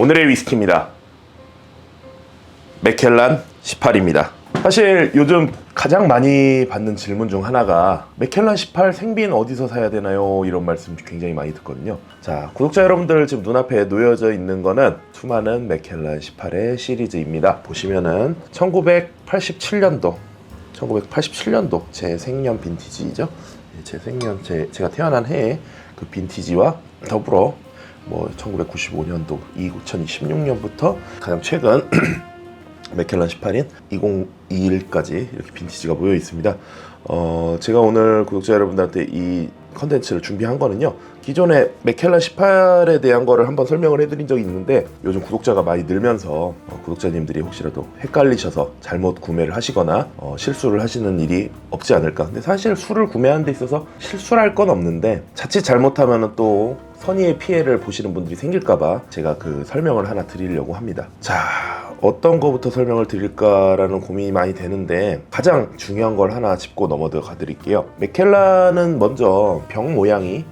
오늘의 위스키입니다. 맥켈란 18입니다. 사실 요즘 가장 많이 받는 질문 중 하나가 맥켈란 18 생빈 어디서 사야 되나요? 이런 말씀 굉장히 많이 듣거든요. 자, 구독자 여러분들 지금 눈앞에 놓여져 있는 거는 수많은 맥켈란 18의 시리즈입니다. 보시면은 1987년도 1987년도 제 생년 빈티지죠. 예, 제 생년 제 제가 태어난 해에 그 빈티지와 더불어 뭐 1995년도 2026년부터 가장 최근 맥켈란 18인 2021까지 이렇게 빈티지가 모여 있습니다. 어, 제가 오늘 구독자 여러분들한테 이 컨텐츠를 준비한 거는요. 기존에 맥켈란 18에 대한 거를 한번 설명을 해드린 적이 있는데 요즘 구독자가 많이 늘면서 어, 구독자님들이 혹시라도 헷갈리셔서 잘못 구매를 하시거나 어, 실수를 하시는 일이 없지 않을까. 근데 사실 술을 구매하는 데 있어서 실수할 건 없는데 자칫 잘못하면 또 선의의 피해를 보시는 분들이 생길까봐 제가 그 설명을 하나 드리려고 합니다. 자, 어떤 거부터 설명을 드릴까라는 고민이 많이 되는데 가장 중요한 걸 하나 짚고 넘어가 드릴게요. 맥켈라는 먼저 병 모양이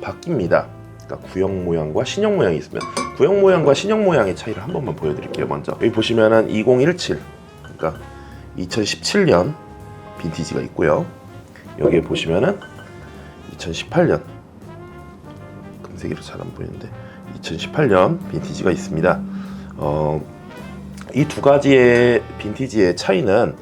바뀝니다. 그러니까 구형 모양과 신형 모양이 있으면 구형 모양과 신형 모양의 차이를 한 번만 보여드릴게요. 먼저 여기 보시면은 2017, 그러니까 2017년 빈티지가 있고요. 여기에 보시면은 2018년 금색으로 잘안 보이는데 2018년 빈티지가 있습니다. 어, 이 두 가지의 빈티지의 차이는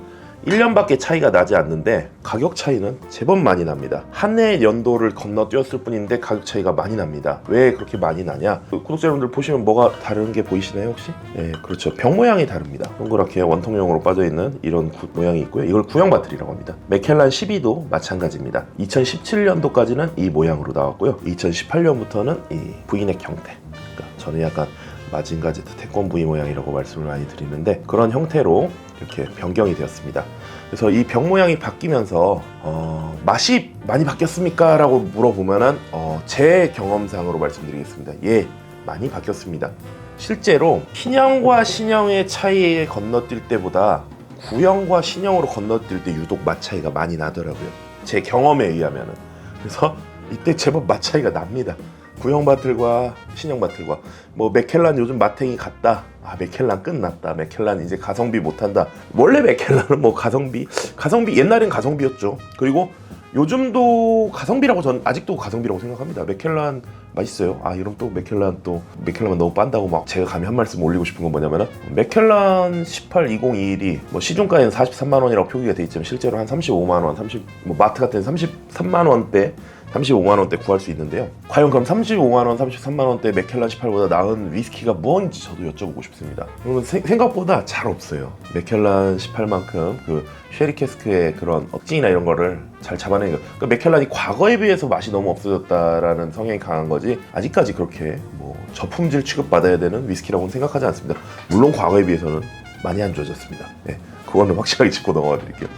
1년밖에 차이가 나지 않는데 가격 차이는 제법 많이 납니다. 한해 연도를 건너뛰었을 뿐인데 가격 차이가 많이 납니다. 왜 그렇게 많이 나냐? 그 구독자 여러분들 보시면 뭐가 다른 게 보이시나요 혹시? 예, 그렇죠. 병 모양이 다릅니다. 동그랗게 원통형으로 빠져 있는 이런 구- 모양이 있고요. 이걸 구형 바틀이라고 합니다. 맥켈란 12도 마찬가지입니다. 2017년도까지는 이 모양으로 나왔고요. 2018년부터는 이 V넥 형태. 그러니까 저는 약간 마징가 제트 태권 V 모양이라고 말씀을 많이 드리는데 그런 형태로 이렇게 변경이 되었습니다. 그래서 이 병 모양이 바뀌면서 어, 맛이 많이 바뀌었습니까? 라고 물어보면은 어, 제 경험상으로 말씀드리겠습니다. 예, 많이 바뀌었습니다. 실제로 신형과 신형의 차이에 건너뛸 때보다 구형과 신형으로 건너뛸 때 유독 맛 차이가 많이 나더라고요. 제 경험에 의하면은. 그래서 이때 제법 맛 차이가 납니다. 구형 바틀과 신형 바틀과 뭐 맥켈란 요즘 마탱이 갔다. 아 맥켈란 끝났다. 맥켈란 이제 가성비 못한다. 원래 맥켈란은 뭐 가성비 가성비 옛날엔 가성비였죠. 그리고 요즘도 가성비라고 전 아직도 가성비라고 생각합니다. 맥켈란 맛있어요. 아 이러면 또 맥켈란 또 맥켈란만 너무 빤다고 막 제가 감히 한 말씀 올리고 싶은 건 뭐냐면은 맥켈란 18 2021이 뭐 시중가에는 43만 원이라고 표기가 돼 있지만 실제로 한 35만 원, 30 뭐 마트 같은 데는 33만 원대 35만 원대 구할 수 있는데요. 과연 그럼 35만 원, 33만 원대 맥켈란 18보다 나은 위스키가 뭔지 저도 여쭤보고 싶습니다. 여러분 세- 생각보다 잘 없어요. 맥켈란 18만큼 그 쉐리 캐스크의 그런 억진이나 이런 거를 잘 잡아내는 거. 그러니까 맥켈란이 과거에 비해서 맛이 너무 없어졌다라는 성향이 강한 거지 아직까지 그렇게 뭐 저품질 취급받아야 되는 위스키라고는 생각하지 않습니다. 물론 과거에 비해서는 많이 안 좋아졌습니다. 네, 그거는 확실하게 짚고 넘어가 드릴게요.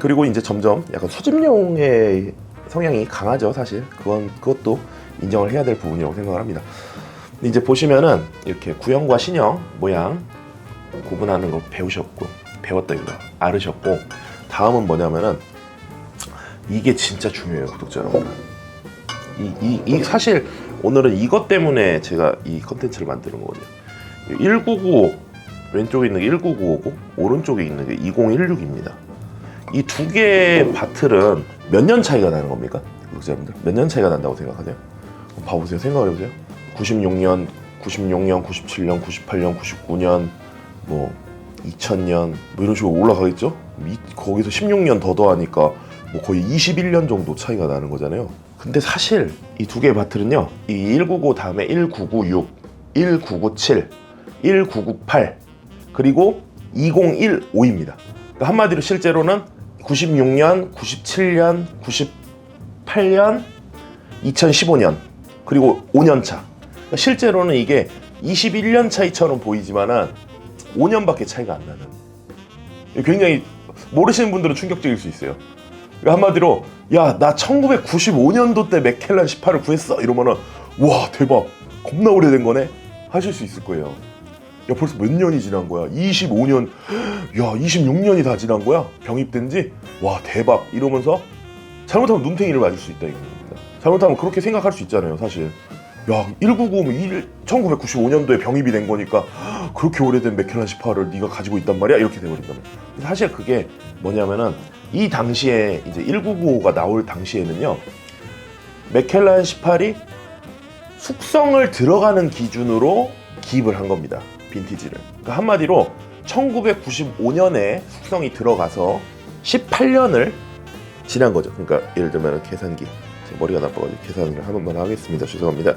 그리고 이제 점점 약간 소집용의 성향이 강하죠, 사실. 그건 그것도 인정을 해야 될 부분이라고 생각을 합니다. 이제 보시면은 이렇게 구형과 신형 모양 구분하는 거 배우셨고 배웠다기보다 알으셨고 다음은 뭐냐면은 이게 진짜 중요해요, 구독자 여러분. 이, 이, 이 사실 오늘은 이것 때문에 제가 이 컨텐츠를 만드는 거거든요. 1995 왼쪽에 있는 게 1995고 오른쪽에 있는 게 2016입니다. 이 두 개의 바틀은 몇 년 차이가 나는 겁니까? 구독자분들 몇 년 차이가 난다고 생각하세요? 봐보세요. 생각을 해보세요. 96년, 96년, 97년, 98년, 99년, 뭐 2000년 뭐 이런 식으로 올라가겠죠? 이- 거기서 16년 더 더하니까 뭐 거의 21년 정도 차이가 나는 거잖아요. 근데 사실 이 두 개의 바틀은요. 이 199 다음에 1996, 1997, 1998 그리고 2015입니다. 그러니까 한마디로 실제로는 96년, 97년, 98년, 2015년 그리고 5년 차. 그러니까 실제로는 이게 21년 차이처럼 보이지만은 5년밖에 차이가 안 나는. 굉장히 모르시는 분들은 충격적일 수 있어요. 그러니까 한마디로 야 나 1995년도 때 맥켈란 18을 구했어 이러면은 와 대박 겁나 오래된 거네 하실 수 있을 거예요. 야 벌써 몇 년이 지난 거야? 25년, 야 26년이 다 지난 거야? 병입된 지? 와 대박 이러면서 잘못하면 눈탱이를 맞을 수 있다 이겁니다. 잘못하면 그렇게 생각할 수 있잖아요 사실. 야 199면 1995년도에 병입이 된 거니까 그렇게 오래된 맥켈란 18을 네가 가지고 있단 말이야 이렇게 말이야 사실 그게 뭐냐면은 이 당시에 이제 1995가 나올 당시에는요 맥켈란 18이 숙성을 들어가는 기준으로 기입을 한 겁니다. 빈티지를. 그러니까 한마디로 1995년에 숙성이 들어가서 18년을 지난 거죠. 그러니까 예를 들면 계산기. 제 머리가 나빠가지고 계산을 한 번만 하겠습니다. 죄송합니다.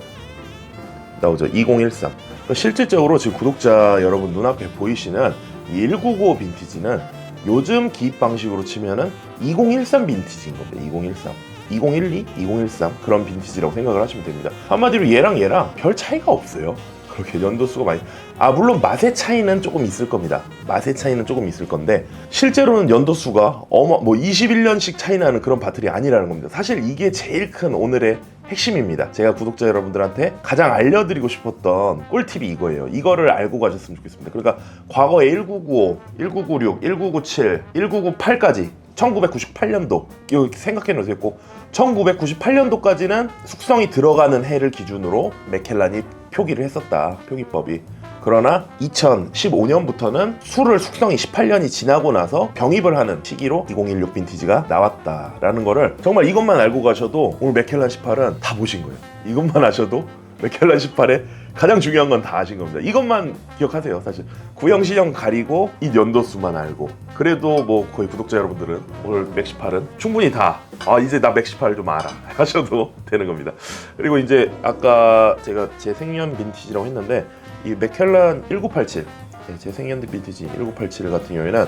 나오죠. 2013. 그러니까 실질적으로 지금 구독자 여러분 눈앞에 보이시는 이199 빈티지는 요즘 기입 방식으로 치면은 2013 빈티지인 겁니다. 2013. 2012, 2013 그런 빈티지라고 생각을 하시면 됩니다. 한마디로 얘랑 얘랑 별 차이가 없어요. 그렇게 연도수가 많이 아 물론 맛의 차이는 조금 있을 겁니다. 맛의 차이는 조금 있을 건데 실제로는 연도수가 어마 뭐 21년씩 차이 나는 그런 바틀이 아니라는 겁니다. 사실 이게 제일 큰 오늘의 핵심입니다. 제가 구독자 여러분들한테 가장 알려드리고 싶었던 꿀팁이 이거예요. 이거를 알고 가셨으면 좋겠습니다. 그러니까 과거에 1995, 1996, 1997, 1998까지 1998년도 이거 생각해 놓으세요 꼭 1998년도까지는 숙성이 들어가는 해를 기준으로 맥켈란이 표기를 했었다 표기법이. 그러나 2015년부터는 술을 숙성이 18년이 지나고 나서 병입을 하는 시기로 2016 빈티지가 나왔다라는 거를 정말 이것만 알고 가셔도 오늘 맥켈란 18은 다 보신 거예요. 이것만 아셔도 맥켈란 18에 가장 중요한 건 다 아신 겁니다. 이것만 기억하세요. 사실 구형 시형 가리고 이 연도수만 알고 그래도 뭐 거의 구독자 여러분들은 오늘 맥18은 충분히 다 아 이제 나 맥18 좀 알아 하셔도 되는 겁니다. 그리고 이제 아까 제가 제 생년 빈티지라고 했는데 이 맥켈란 1987 네, 제 생년 빈티지 1987 같은 경우에는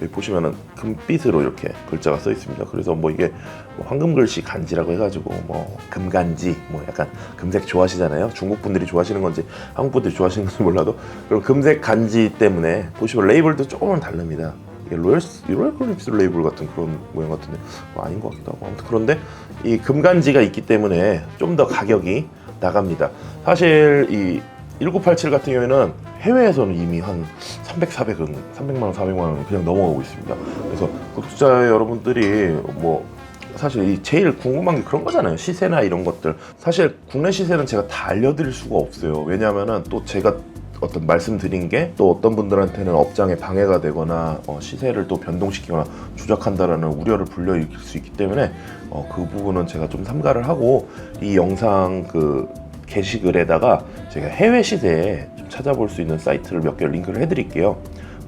여기 보시면은 금빛으로 이렇게 글자가 써 있습니다. 그래서 뭐 이게 뭐 황금 글씨 간지라고 해가지고 뭐 금간지 뭐 약간 금색 좋아하시잖아요. 중국 분들이 좋아하시는 건지 한국 분들이 좋아하시는 건지 몰라도 그럼 금색 간지 때문에 보시면 레이블도 조금은 다릅니다. 로열 로열 클립스 레이블 같은 그런 모양 같은데 뭐 아닌 것 같기도 하고 아무튼 그런데 이 금간지가 있기 때문에 좀 더 가격이 나갑니다. 사실 이 1987 같은 경우에는 해외에서는 이미 한 300, 400은 300만 원, 400만 원 그냥 넘어가고 있습니다. 그래서 구독자 여러분들이 뭐 사실 이 제일 궁금한 게 그런 거잖아요. 시세나 이런 것들. 사실 국내 시세는 제가 다 알려드릴 수가 없어요. 왜냐하면은 또 제가 어떤 말씀드린 게 또 어떤 분들한테는 업장에 방해가 되거나 어, 시세를 또 변동시키거나 조작한다라는 우려를 불러일으킬 수 있기 때문에 어, 그 부분은 제가 좀 삼가를 하고 이 영상 그 게시글에다가 제가 해외 시세에 좀 찾아볼 수 있는 사이트를 몇 개 링크를 해드릴게요.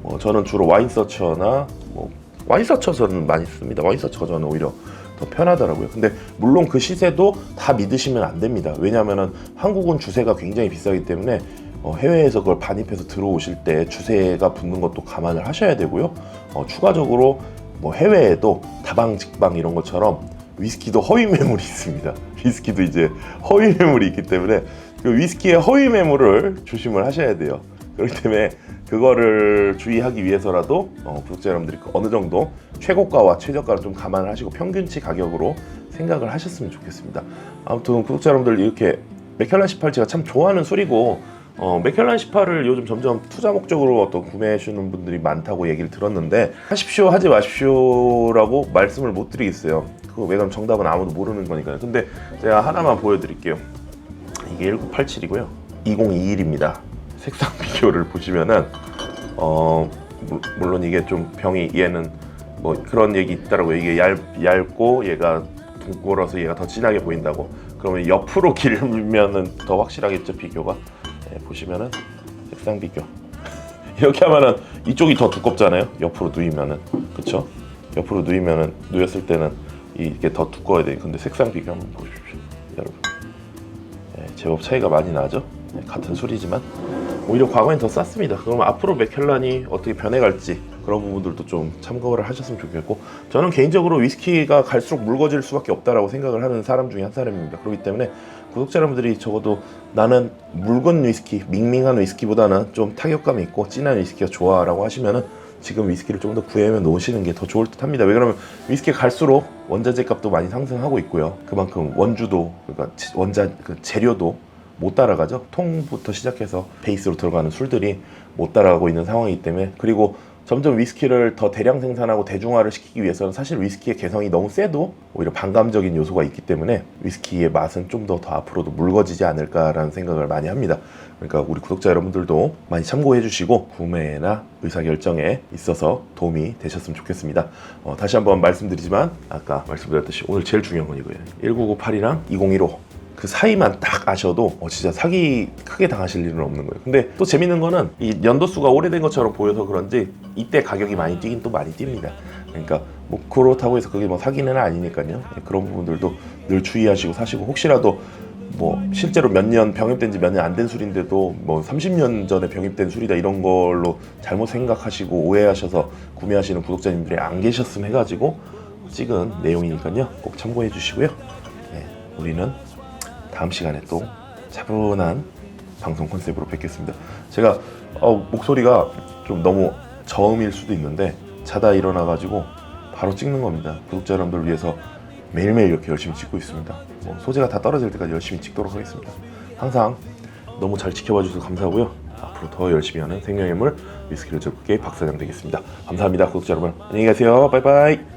어, 저는 주로 와인서처나 뭐 와인서처 저는 많이 씁니다. 와인서처가 저는 오히려 더 편하더라고요. 근데 물론 그 시세도 다 믿으시면 안 됩니다. 왜냐하면 한국은 주세가 굉장히 비싸기 때문에 어, 해외에서 그걸 반입해서 들어오실 때 주세가 붙는 것도 감안을 하셔야 되고요. 어, 추가적으로 뭐 해외에도 다방 직방 이런 것처럼 위스키도 허위 매물이 있습니다. 위스키도 이제 허위 매물이 있기 때문에 그 위스키의 허위 매물을 조심을 하셔야 돼요. 그렇기 때문에 그거를 주의하기 위해서라도 어, 구독자 여러분들이 어느 정도 최고가와 최저가를 좀 감안을 하시고 평균치 가격으로 생각을 하셨으면 좋겠습니다. 아무튼 구독자 여러분들 이렇게 맥켈란 18 제가 참 좋아하는 술이고 어, 맥켈란 18을 요즘 점점 투자 목적으로 어떤 구매해 주는 분들이 많다고 얘기를 들었는데 하십시오 하지 마십시오라고 말씀을 못 드리겠어요. 그거 왜냐면 정답은 아무도 모르는 거니까요. 근데 제가 하나만 보여드릴게요. 이게 1987이고요. 2021입니다. 색상 비교를 보시면은 어 물- 물론 이게 좀 병이 얘는 뭐 그런 얘기 있더라고 요 이게 얇, 얇고 얘가 둥그러서 얘가 더 진하게 보인다고 그러면 옆으로 길면은 더 확실하겠죠 비교가 네, 보시면은 색상 비교. 이렇게 하면은 이쪽이 더 두껍잖아요. 옆으로 누이면은. 그쵸? 옆으로 누이면은 누였을 때는 이게 더 두꺼워야 돼 근데 색상 비교 한번 보십시오 여러분. 네, 제법 차이가 많이 나죠? 네, 같은 술이지만. 오히려 과거엔 더 쌌습니다. 그럼 앞으로 맥켈란이 어떻게 변해갈지 그런 부분들도 좀 참고를 하셨으면 좋겠고 저는 개인적으로 위스키가 갈수록 묽어질 수밖에 없다라고 생각을 하는 사람 중에 한 사람입니다. 그렇기 때문에 구독자 여러분들이 적어도 나는 묽은 위스키, 밍밍한 위스키보다는 좀 타격감 있고 진한 위스키가 좋아라고 하시면은 지금 위스키를 좀 더 구해며 놓으시는 게 더 좋을 듯 합니다. 왜 그러면 위스키가 갈수록 원자재 값도 많이 상승하고 있고요. 그만큼 원주도 그러니까 지- 원자 그 재료도 못 따라가죠. 통부터 시작해서 베이스로 들어가는 술들이 못 따라가고 있는 상황이기 때문에 그리고 점점 위스키를 더 대량 생산하고 대중화를 시키기 위해서는 사실 위스키의 개성이 너무 세도 오히려 반감적인 요소가 있기 때문에 위스키의 맛은 좀 더 더 앞으로도 묽어지지 않을까라는 생각을 많이 합니다. 그러니까 우리 구독자 여러분들도 많이 참고해 주시고 구매나 의사결정에 있어서 도움이 되셨으면 좋겠습니다. 어, 다시 한번 말씀드리지만 아까 말씀드렸듯이 오늘 제일 중요한 건 이거예요. 1998이랑 2015 그 사이만 딱 아셔도 어, 진짜 사기 크게 당하실 일은 없는 거예요. 근데 또 재밌는 거는 이 연도수가 오래된 것처럼 보여서 그런지 이때 가격이 많이 뛰긴 또 많이 뜁니다. 그러니까 뭐 그렇다고 해서 그게 뭐 사기는 아니니까요. 그런 부분들도 늘 주의하시고 사시고 혹시라도 뭐 실제로 몇 년 병입된 지 몇 년 안 된 술인데도 뭐 30년 전에 병입된 술이다 이런 걸로 잘못 생각하시고 오해하셔서 구매하시는 구독자님들이 안 계셨음 해가지고 찍은 내용이니까요. 꼭 참고해 주시고요. 네, 우리는 다음 시간에 또 차분한 방송 컨셉으로 뵙겠습니다. 제가 어, 목소리가 좀 너무 저음일 수도 있는데 자다 일어나가지고 바로 찍는 겁니다. 구독자 여러분들 위해서 매일매일 이렇게 열심히 찍고 있습니다. 뭐 소재가 다 떨어질 때까지 열심히 찍도록 하겠습니다. 항상 너무 잘 지켜봐 주셔서 감사하고요. 앞으로 더 열심히 하는 생명의 물 위스키를 즐겁게 박사장 되겠습니다. 감사합니다. 구독자 여러분. 안녕히 가세요. 바이바이.